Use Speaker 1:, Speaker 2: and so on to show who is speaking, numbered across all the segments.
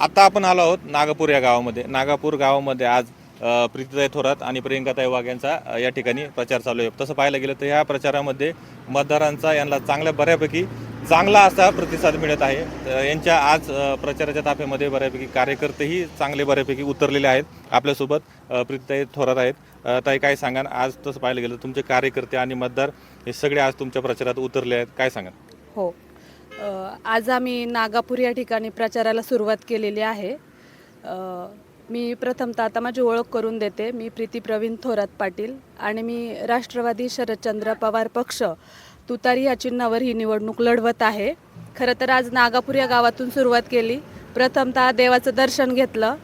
Speaker 1: आता आपण आलो आहोत नागापूर या गावामध्ये. नागापूर गावामध्ये आज प्रीतीताई थोरात आणि प्रियंकाताई वाघ यांचा या ठिकाणी प्रचार चालू आहे. तसं पाहायला गेलं तर या प्रचारामध्ये मतदारांचा यांना चांगल्या बऱ्यापैकी चांगला असा प्रतिसाद मिळत आहे. यांच्या आज प्रचाराच्या ताफ्यामध्ये बऱ्यापैकी कार्यकर्तेही चांगले बऱ्यापैकी उतरलेले आहेत. आपल्यासोबत प्रीतीताई थोरात आहेत. ताई काय सांगा आज तसं पाहायला गेलं तुमचे कार्यकर्ते आणि मतदार हे सगळे आज तुमच्या प्रचारात उतरले आहेत. काय सांगा
Speaker 2: हो. आज आम्ही नागापूर या ठिकाणी प्रचाराला सुरुवात केलेली आहे. मी प्रथमतः आता माझी ओळख करून देते. मी प्रीती प्रवीण थोरात पाटील आणि मी राष्ट्रवादी शरदचंद्र पवार पक्ष तुतारी या चिन्हावर ही निवडणूक लढवत आहे. खरं तर आज नागापूर या गावातून सुरुवात केली. प्रथमतः देवाचं दर्शन घेतलं.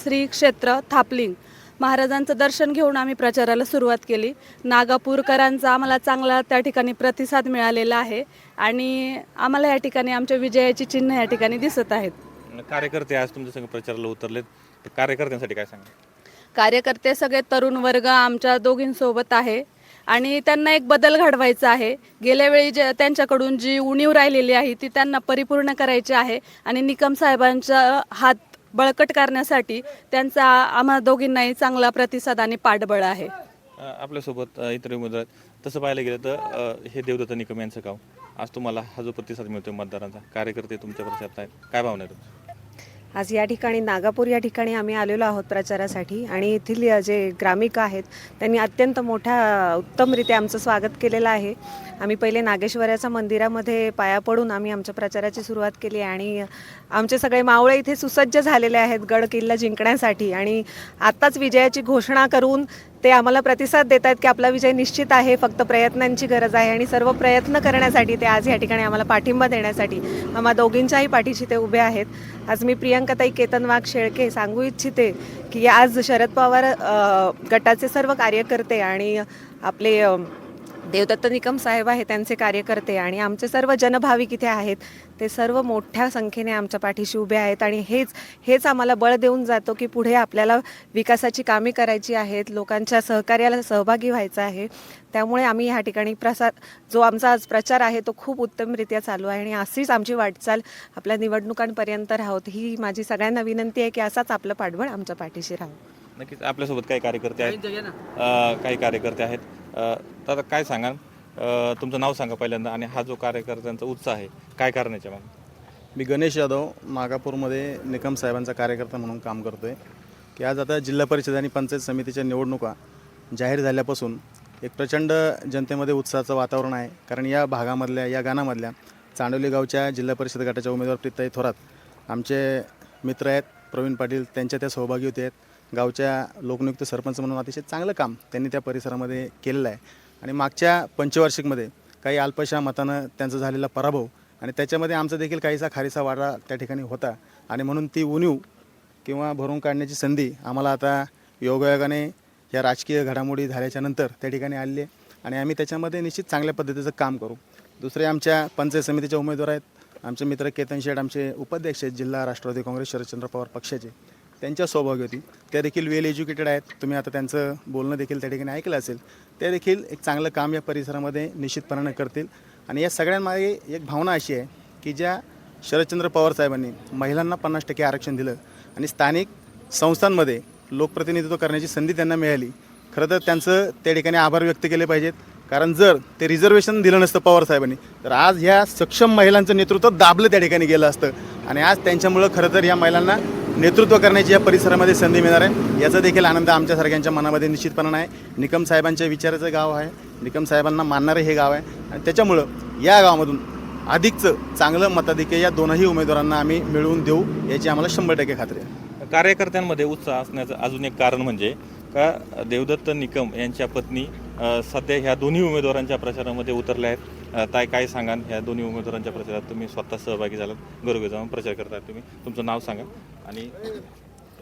Speaker 2: श्री क्षेत्र थापलिंग. महाराजांचं दर्शन घेऊन आम्ही प्रचाराला सुरुवात केली. नागापूरकरांचा आम्हाला चांगला त्या ठिकाणी प्रतिसाद मिळालेला आहे आणि आम्हाला या ठिकाणी आमच्या विजयाची चिन्ह या ठिकाणी दिसत आहेत.
Speaker 1: कार्यकर्ते आज तुमच्या संघ प्रचाराला उतरलेत. तर कार्यकर्त्यांसाठी काय सांगा
Speaker 2: कार्यकर्ते सगळे तरुण वर्ग आमच्या दोघींसोबत आहे आणि त्यांना एक बदल घडवायचा आहे. गेल्या वेळी जे त्यांच्याकडून जी उणीव राहिलेली आहे ती त्यांना परिपूर्ण करायची आहे आणि निकम साहेबांचा हात बळकट करण्यासाठी त्यांचा आम्हा दोघींनाही चांगला प्रतिसाद आणि पाठबळ आहे.
Speaker 1: आपल्यासोबत इतर उमेदवार तसं पाहायला गेलं तर हे देवदत्त निकम यांचं गाव. आज तुम्हाला हा जो प्रतिसाद मिळतोय मतदारांचा कार्यकर्ते तुमच्या प्रचारात आहेत. काय भावना आहे तुमची?
Speaker 3: आज या ठिकाणी नागापूर या ठिकाणी आम्ही आलेलो आहोत प्रचारासाठी. आणि येथील जे ग्रामिका आहेत त्यांनी अत्यंत मोठ्या उत्तमरित्या आमचं स्वागत केलेलं आहे. आम्ही पहिले नागेश्वराच्या मंदिरामध्ये पाया पडून आम्ही आमच्या प्रचाराची सुरुवात केली आणि आमचे सगळे मावळे इथे सुसज्ज झालेले आहेत गड किल्ला जिंकण्यासाठी. आणि आत्ताच विजयाची घोषणा करून ते आम्हाला प्रतिसाद देत आहेत की आपला विजय निश्चित आहे फक्त प्रयत्नांची गरज आहे आणि सर्व प्रयत्न करण्यासाठी ते आज या ठिकाणी आम्हाला पाठिंबा देण्यासाठी आम्हा दोघींच्याही पाठीशी ते उभे आहेत. आज मी प्रियंकाताई केतन वाघ शेळके सांगू इच्छिते की आज शरद पवार गटाचे सर्व कार्यकर्ते आणि आपले देवदत्त निकम साहेब आहे त्यांचे कार्यकर्ते आणि आमचे सर्व जनभाविक इथे आहेत. ते सर्व मोठ्या संख्येने आमच्या पाठीशी उभे आहेत आणि हेच हेच आम्हाला बळ देऊन जातो की पुढे आपल्याला विकासाची कामे करायची आहेत लोकांच्या सहकार्याला सहभागी व्हायचं आहे. त्यामुळे आम्ही ह्या ठिकाणी प्रसार जो आमचा आज प्रचार आहे तो खूप उत्तमरित्या चालू आहे आणि अशीच आमची वाटचाल आपल्या निवडणुकांपर्यंत राहोत. ही माझी सगळ्यांना विनंती आहे की असाच आपलं पाठबळ आमच्या पाठीशी राहावं.
Speaker 1: नक्कीच. आपल्यासोबत काही कार्यकर्ते आहेत. काही कार्यकर्ते आहेत. तर काय सांगाल? तुमचं नाव सांगा पहिल्यांदा आणि हा जो कार्यकर्त्यांचा उत्साह आहे काय करण्याच्या मग
Speaker 4: मी गणेश यादव नागापूरमध्ये निकम साहेबांचा कार्यकर्ता म्हणून काम करतो आहे की आज आता जिल्हा परिषद आणि पंचायत समितीच्या निवडणुका जाहीर झाल्यापासून एक प्रचंड जनतेमध्ये उत्साहाचं वातावरण आहे. कारण या भागामधल्या या गाणामधल्या चांडोली गावच्या जिल्हा परिषद गटाच्या उमेदवार प्रीताई थोरात आमचे मित्र आहेत प्रवीण पाटील त्यांच्या त्या सहभागी होते आहेत. गावच्या लोकनियुक्त सरपंच म्हणून अतिशय चांगलं काम त्यांनी त्या परिसरामध्ये केलेलं आहे. आणि मागच्या पंचवार्षिकमध्ये काही अल्पशा मतानं त्यांचा झालेला पराभव आणि त्याच्यामध्ये आमचा देखील काहीसा खारीचा वाडा त्या ठिकाणी होता. आणि म्हणून ती उणीव किंवा भरून काढण्याची संधी आम्हाला आता योगायोगाने या राजकीय घडामोडी झाल्याच्यानंतर त्या ठिकाणी आलेली आहे. आणि आम्ही त्याच्यामध्ये निश्चित चांगल्या पद्धतीचं काम करू. दुसरे आमच्या पंचायत समितीचे उमेदवार आहेत. आमचे मित्र केतन शेठ आमचे उपाध्यक्ष आहेत जिल्हा राष्ट्रवादी काँग्रेस शरदचंद्र पवार पक्षाचे. त्यांच्या सौभाग्य होती त्या देखील वेल एज्युकेटेड आहेत. तुम्ही आता त्यांचं बोलणं देखील त्या ठिकाणी ऐकलं असेल. ते देखील एक चांगलं काम या परिसरामध्ये निश्चितपणानं करतील. आणि या सगळ्यांमागे एक भावना अशी आहे की ज्या शरदचंद्र पवार साहेबांनी महिलांना पन्नास टक्के आरक्षण दिलं आणि स्थानिक संस्थांमध्ये लोकप्रतिनिधित्व करण्याची संधी त्यांना मिळाली खरं तर त्यांचं त्या ठिकाणी आभार व्यक्त केले पाहिजेत. कारण जर ते रिझर्वेशन दिलं नसतं पवार साहेबांनी तर आज ह्या सक्षम महिलांचं नेतृत्व दाबलं त्या ठिकाणी गेलं असतं. आणि आज त्यांच्यामुळं खरं तर या महिलांना नेतृत्व करण्याची या परिसरामध्ये संधी मिळणार आहे. याचा देखील आनंद आमच्यासारख्यांच्या मनामध्ये निश्चितपणे आहे. निकम साहेबांच्या विचाराचं गाव आहे. निकम साहेबांना मानणारं हे गाव आहे. आणि त्याच्यामुळं या गावामधून अधिकचं चांगलं मताधिक्य या दोनही उमेदवारांना आम्ही मिळवून देऊ याची आम्हाला शंभर टक्के खात्री आहे.
Speaker 1: कार्यकर्त्यांमध्ये उत्साह असण्याचं अजून एक कारण म्हणजे का देवदत्त निकम यांच्या पत्नी सध्या ह्या दोन्ही उमेदवारांच्या प्रचारामध्ये उतरल्या आहेत. ताई काय सांगाल? या दोन्ही उमेदवारांच्या प्रचारात तुम्ही स्वतः सहभागी झालात. घरोघरी जाऊन प्रचार करताय तुम्ही. तुमचं नाव सांगा. आणि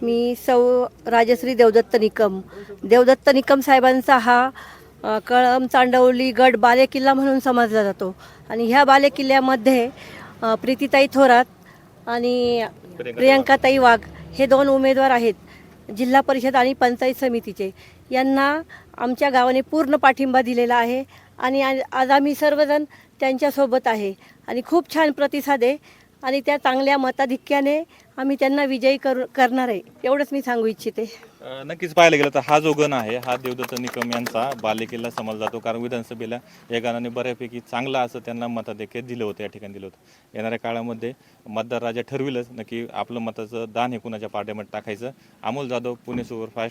Speaker 5: मी सौ राजश्री देवदत्त निकम. देवदत्त निकम साहेबांचा हा कळम चांडवली गड बालेकिल्ला म्हणून समजला जातो. आणि ह्या बालेकिल्ल्यामध्ये अ, प्रीतीताई थोरात आणि प्रियंकाताई वाघ हे दोन उमेदवार आहेत. जिल्हा परिषद आणि पंचायत समितीचे. यांना आमच्या गावाने पूर्ण पाठिंबा दिलेला आहे आणि आ- आज आम्ही सर्वजण त्यांच्यासोबत आहे. आणि खूप छान प्रतिसाद आहे आणि त्या चांगल्या मताधिक्याने आम्ही त्यांना विजयी करू करणार आहे एवढंच मी सांगू इच्छिते.
Speaker 1: अ, नक्कीच पाहायला गेलं तर हा जो गण आहे हा देवदत्त निकम यांचा बालेकिल्ला समजला जातो. कारण विधानसभेला या गणाने बऱ्यापैकी चांगला असं त्यांना मताधिक्य दिलं होतं या ठिकाणी दिलं होतं. येणाऱ्या काळामध्ये मतदार राजा ठरविलंच. नक्की आपलं मताचं दान हे कुणाच्या पाड्यामध्ये टाकायचं? अमोल जाधव पुणे सुपरफास्ट.